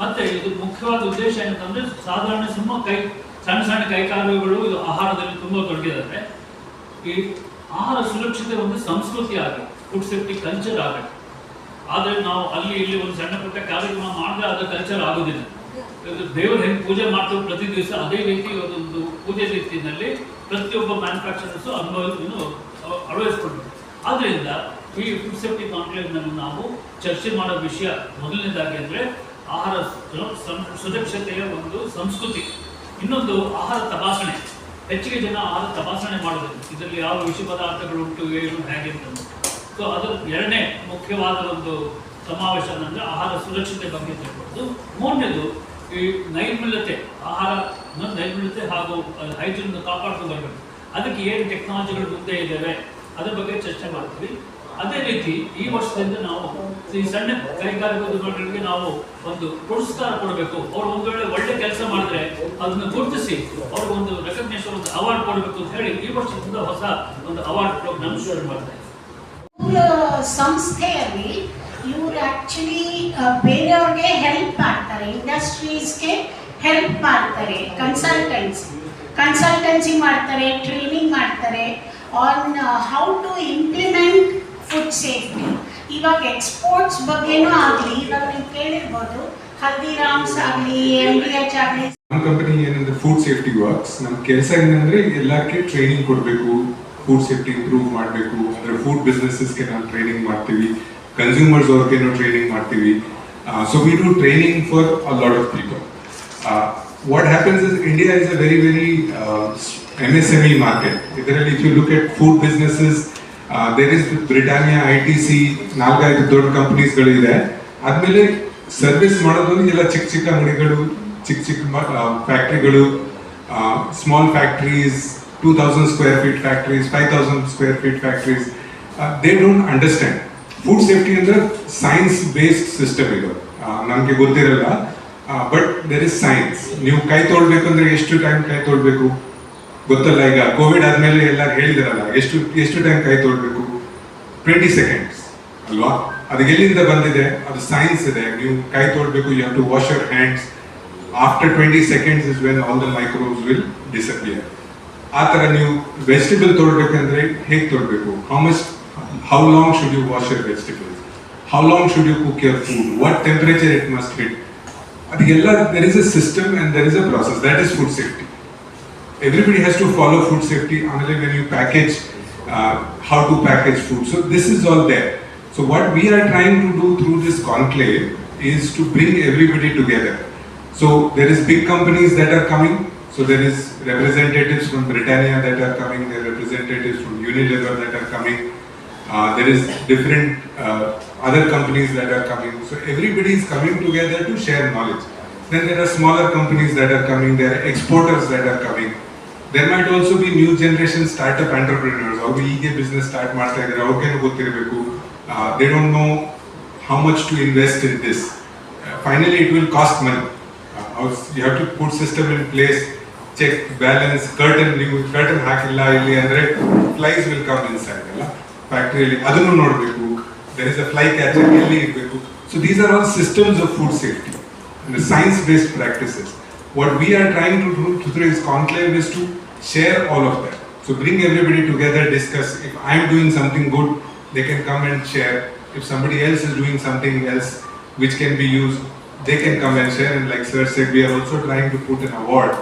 ಮತ್ತೆ ಇದು ಮುಖ್ಯವಾದ ಉದ್ದೇಶ ಏನಂತಂದ್ರೆ ಸಾಧಾರಣ ಸುಮ್ಮ ಕೈ, ಸಣ್ಣ ಸಣ್ಣ ಕೈಕಾಲುಗಳು, ಇದು ಆಹಾರದಲ್ಲಿ ತುಂಬಾ ತೊಡಗಿದ್ದಾರೆ ಈ ಆಹಾರ ಸುರಕ್ಷತೆ ಒಂದು ಸಂಸ್ಕೃತಿ ಆಗುತ್ತೆ ಫುಡ್ ಸೇಫ್ಟಿ ಕಲ್ಚರ್ ಆಗಬೇಕು ಆದ್ರೆ ನಾವು ಅಲ್ಲಿ ಇಲ್ಲಿ ಒಂದು ಸಣ್ಣ ಪುಟ್ಟ ಕಾರ್ಯಕ್ರಮ ಮಾಡಿದ್ರೆ ಅದು ಕಲ್ಚರ್ ಆಗೋದಿಲ್ಲ. ದೇವರು ಹೆಂಗೆ ಪೂಜೆ ಮಾಡ್ತೀವಿ ಪ್ರತಿ ದಿವಸ ಅದೇ ರೀತಿ ಒಂದು ಪೂಜೆ ರೀತಿಯಲ್ಲಿ ಪ್ರತಿಯೊಬ್ಬ ಮ್ಯಾನುಫ್ಯಾಕ್ಚರರ್ಸ್ ಅನುಭವ ಅಳವಡಿಸ್ಕೊಂಡು ಆದ್ರಿಂದ ಈ ಫುಡ್ ಸೇಫ್ಟಿ ಕಾನ್ಕ್ಲೇವ್ನಲ್ಲಿ ನಾವು ಚರ್ಚೆ ಮಾಡೋ ವಿಷಯ ಮೊದಲನೇದಾಗಿ ಅಂದ್ರೆ ಆಹಾರ ಸುರಕ್ಷತೆಯ ಒಂದು ಸಂಸ್ಕೃತಿ. ಇನ್ನೊಂದು ಆಹಾರ ತಪಾಸಣೆ. ಹೆಚ್ಚಿಗೆ ಜನ ಆಹಾರ ತಪಾಸಣೆ ಮಾಡೋದು ಇದರಲ್ಲಿ ಯಾವ ವಿಷ ಪದಾರ್ಥಗಳು ಉಂಟು, ಏನು, ಹೇಗೆ ಅಂತ. ಸೊ ಅದು ಎರಡನೇ ಮುಖ್ಯವಾದ ಒಂದು ಸಮಾವೇಶ ಅಂದ್ರೆ ಆಹಾರ ಸುರಕ್ಷತೆ ಬಗ್ಗೆ ತಿಳ್ಕೊಳ್ಳೋದು. ಮೂರನೇದು, ಈ ನೈರ್ಮಲ್ಯತೆ, ಆಹಾರ ನೈರ್ಮಲ್ಯತೆ ಹಾಗೂ ಹೈಜೀನ್ ಕಾಪಾಡ್ಕೊಂಡು ಬರಬೇಕು. ಅದಕ್ಕೆ ಏನು ಟೆಕ್ನಾಲಜಿಗಳು ಮುಂದೆ ಇದ್ದಾವೆ ಅದ್ರ ಬಗ್ಗೆ ಚರ್ಚೆ ಮಾಡ್ತೀವಿ. ಅದೇ ರೀತಿ ಈ ವರ್ಷದಿಂದ ನಾವು ಈ ಸಣ್ಣ ಕೈಗಾರಿಕೋದ್ಯಮಿಗಳಿಗೆ ನಾವು ಒಂದು ಪುರಸ್ಕಾರ ಕೊಡಬೇಕು ಅವರು ಒಂದು ವೇಳೆ ಒಳ್ಳೆ ಕೆಲಸ ಮಾಡಿದ್ರೆ ಅದನ್ನು ಗುರುತಿಸಿ ಅವ್ರಿಗೆ ಒಂದು ರೆಕಗ್ನೇಷನ್ ಒಂದು ಅವಾರ್ಡ್ ಕೊಡಬೇಕು ಅಂತ ಹೇಳಿ ಈ ವರ್ಷದಿಂದ ಹೊಸ ಒಂದು ಅವಾರ್ಡ್ ಪ್ರೋಗ್ರಾಮ್ ಶುರು ಮಾಡ್ತಾ ಇದ್ದೀವಿ. ಇವ್ರ ಸಂಸ್ಥೆಯಲ್ಲಿ ಇವರು ಆಕ್ಚುಲಿ ಬೇರೆಯವ್ರಿಗೆ ಹೆಲ್ಪ್ ಮಾಡ್ತಾರೆ ಇಂಡಸ್ಟ್ರೀಸ್ಗೆ ಹೆಲ್ಪ್ ಮಾಡ್ತಾರೆ ಕನ್ಸಲ್ಟೆನ್ಸಿ ಕನ್ಸಲ್ಟೆನ್ಸಿ ಮಾಡ್ತಾರೆ ಟ್ರೈನಿಂಗ್ ಮಾಡ್ತಾರೆ on how to food safety ಇವಾಗ ಎಕ್ಸ್ಪೋರ್ಟ್ಸ್ ಬಗ್ಗೆನೂ ಆಗಲಿ ಇವಾಗ ನೀವು ಕೇಳಿರ್ಬೋದು ಹಲ್ದಿರಾಮ್ಸ್ ಆಗಲಿ ಎಂ ಡಿ ಎಚ್ ಆಗಲಿ ನಮ್ಮ ಕಂಪನಿ ಏನಂದ್ರೆ ಫುಡ್ ಸೇಫ್ಟಿ ವರ್ಕ್ಸ್ ನಮ್ಮ ಕೆಲಸ ಏನಂದ್ರೆ ಎಲ್ಲಕ್ಕೆ ಟ್ರೈನಿಂಗ್ ಕೊಡಬೇಕು ಫುಡ್ ಸೇಫ್ಟಿ ಇಂಪ್ರೂವ್ ಮಾಡಬೇಕು. ಅಂದ್ರೆ ಫುಡ್ ಬಿಸ್ನೆಸಸ್ಗೆ ನಾವು ಟ್ರೈನಿಂಗ್ ಮಾಡ್ತೀವಿ. ಕನ್ಸ್ಯೂಮರ್ಸ್ ಅವ್ರಿಗೆ ನಾವು ಟ್ರೈನಿಂಗ್ ಮಾಡ್ತೀವಿ. So we do training for a lot of people what happens is India is a very very M S M E market ಇದರಲ್ಲಿ if you look at food businesses there is Britannia I T C ನಾಲ್ಕೈದು ದೊಡ್ಡ ಕಂಪ್ನೀಸ್ಗಳು ಇದೆ ಆದ್ಮೇಲೆ service ಮಾಡೋದು ಎಲ್ಲ ಚಿಕ್ಕ ಚಿಕ್ಕ ಅಂಗಡಿಗಳು, ಚಿಕ್ಕ ಚಿಕ್ಕ ಫ್ಯಾಕ್ಟ್ರಿಗಳು small factories two thousand square feet factories five thousand square feet factories they don't understand food safety ಅಂದ್ರೆ ಸೈನ್ಸ್ ಬೇಸ್ಡ್ ಸಿಸ್ಟಮ್ ಇದು ನಮಗೆ ಗೊತ್ತಿರಲ್ಲ. ಬಟ್ ದೇರ್ ಇಸ್ ಸೈನ್ಸ್ ನೀವು ಕೈ ತೊಳ್ಬೇಕಂದ್ರೆ ಎಷ್ಟು ಟೈಮ್ ಕೈ ತೊಳ್ಬೇಕು? ಗೊತ್ತಲ್ಲ, ಈಗ ಕೋವಿಡ್ ಆದ್ಮೇಲೆ ಎಲ್ಲ ಹೇಳಿದಾರಲ್ಲ, ಎಷ್ಟು ಎಷ್ಟು ಟೈಮ್ ಕೈ ತೊಳ್ಬೇಕು? ಟ್ವೆಂಟಿ ಸೆಕೆಂಡ್ಸ್ ಅಲ್ವಾ? ಅದು ಎಲ್ಲಿಂದ ಬಂದಿದೆ? ಅದು ಸೈನ್ಸ್ ಇದೆ. ನೀವು ಕೈ ತೊಳ್ಬೇಕು you have to wash your hands after twenty seconds is when all the microbes will disappear ಆ ಥರ ನೀವು ವೆಜಿಟೇಬಲ್ ತೊಳ್ಬೇಕಂದ್ರೆ ಹೇಗೆ ತೊಳ್ಬೇಕು? How much how long should you wash your vegetables how long should you cook your food what temperature it must hit ಅದಕ್ಕೆಲ್ಲ there is a system and there is a process that is food safety everybody has to follow food safety unless when you package uh, how to package food. So this is all there. So what we are trying to do through this conclave is to bring everybody together. So there is big companies that are coming. So there is representatives from britannia that are coming. There are representatives from unilever that are coming. Uh, there is different uh, other companies that are coming. So everybody is coming together to share knowledge. Then there are smaller companies that are coming. There are exporters that are coming there might also be new generation startup entrepreneurs. ಅವರು ಹೀಗೆ business start ಮಾಡ್ತಾ ಇದ್ದಾರೆ. ಅವ್ರಿಗೇನು ಗೊತ್ತಿರಬೇಕು? They don't know how much to invest in this finally it will cost money you have to put system in place check balance curtain ನೀವು curtain ಹಾಕಿಲ್ಲ ಇಲ್ಲಿ ಅಂದ್ರೆ flies will come inside ಅಲ್ಲ ಫ್ಯಾಕ್ಟ್ರಿಯಲ್ಲಿ ಅದನ್ನು ನೋಡಬೇಕು. There is a fly catcher ಎಲ್ಲಿ ಇರಬೇಕು? So these are all systems of food safety science science-based practices. What we are trying to do through this conclave is to share all of that. So bring everybody together, discuss. If I'm doing something good, they can come and share. If somebody else is doing something else which can be used, they can come and share. And like Sir said, we are also trying to put an award